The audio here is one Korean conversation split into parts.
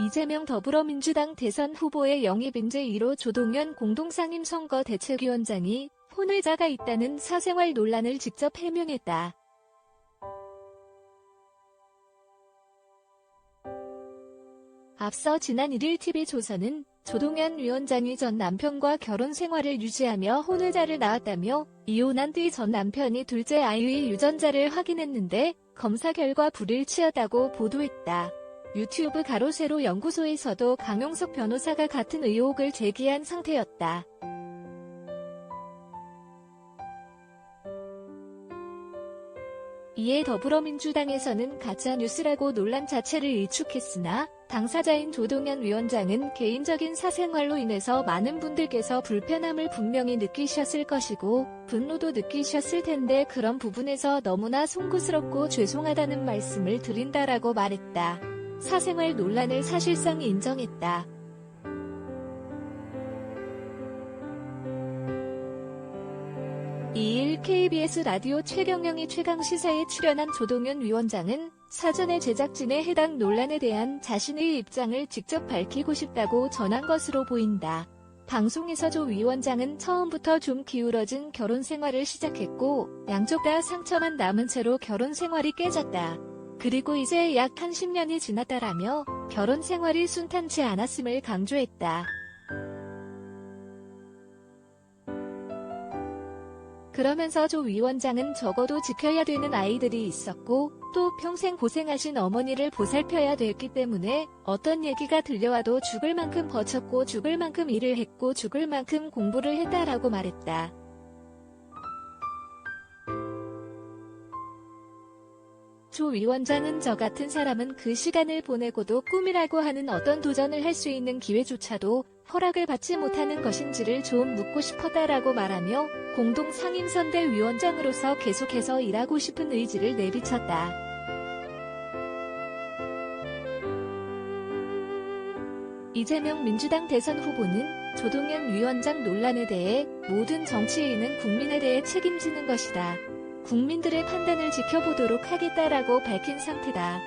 이재명 더불어민주당 대선 후보의 영입 인재 1호 조동현 공동상임선거 대책위원장이 혼외자가 있다는 사생활 논란을 직접 해명했다. 앞서 지난 1일 TV조선은 조동현 위원장이 전 남편과 결혼 생활을 유지하며 혼외자를 낳았다며 이혼한 뒤 전 남편이 둘째 아이의 유전자를 확인했는데 검사 결과 불일치하다고 보도했다. 유튜브 가로세로 연구소에서도 강용석 변호사가 같은 의혹을 제기한 상태였다. 이에 더불어민주당에서는 가짜뉴스라고 논란 자체를 일축했으나 당사자인 조동현 위원장은 개인적인 사생활로 인해서 많은 분들께서 불편함을 분명히 느끼셨을 것이고 분노도 느끼셨을 텐데 그런 부분에서 너무나 송구스럽고 죄송하다는 말씀을 드린다라고 말했다. 사생활 논란을 사실상 인정했다. 이일 KBS 라디오 최경영이 최강 시사에 출연한 조동현 위원장은 사전에 제작진의 해당 논란에 대한 자신의 입장을 직접 밝히고 싶다고 전한 것으로 보인다. 방송에서 조 위원장은 처음부터 좀 기울어진 결혼 생활을 시작했고 양쪽 다 상처만 남은 채로 결혼 생활이 깨졌다. 그리고 이제 약 한 10년이 지났다라며 결혼 생활이 순탄치 않았음을 강조했다. 그러면서 조 위원장은 적어도 지켜야 되는 아이들이 있었고 또 평생 고생하신 어머니를 보살펴야 됐기 때문에 어떤 얘기가 들려와도 죽을 만큼 버텼고 죽을 만큼 일을 했고 죽을 만큼 공부를 했다라고 말했다. 조 위원장은 저 같은 사람은 그 시간을 보내고도 꿈이라고 하는 어떤 도전을 할 수 있는 기회조차도 허락을 받지 못하는 것인지를 좀 묻고 싶었다라고 말하며 공동 상임선대 위원장으로서 계속해서 일하고 싶은 의지를 내비쳤다. 이재명 민주당 대선 후보는 조동현 위원장 논란에 대해 모든 정치인은 국민에 대해 책임지는 것이다. 국민들의 판단을 지켜보도록 하겠다라고 밝힌 상태다.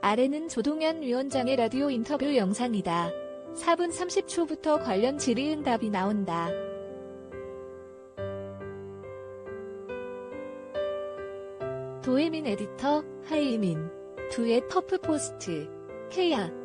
아래는 조동현 위원장의 라디오 인터뷰 영상이다. 4분 30초부터 관련 질의응답이 나온다. 도혜민 에디터, 하이민, 두의 퍼프 포스트, 케야.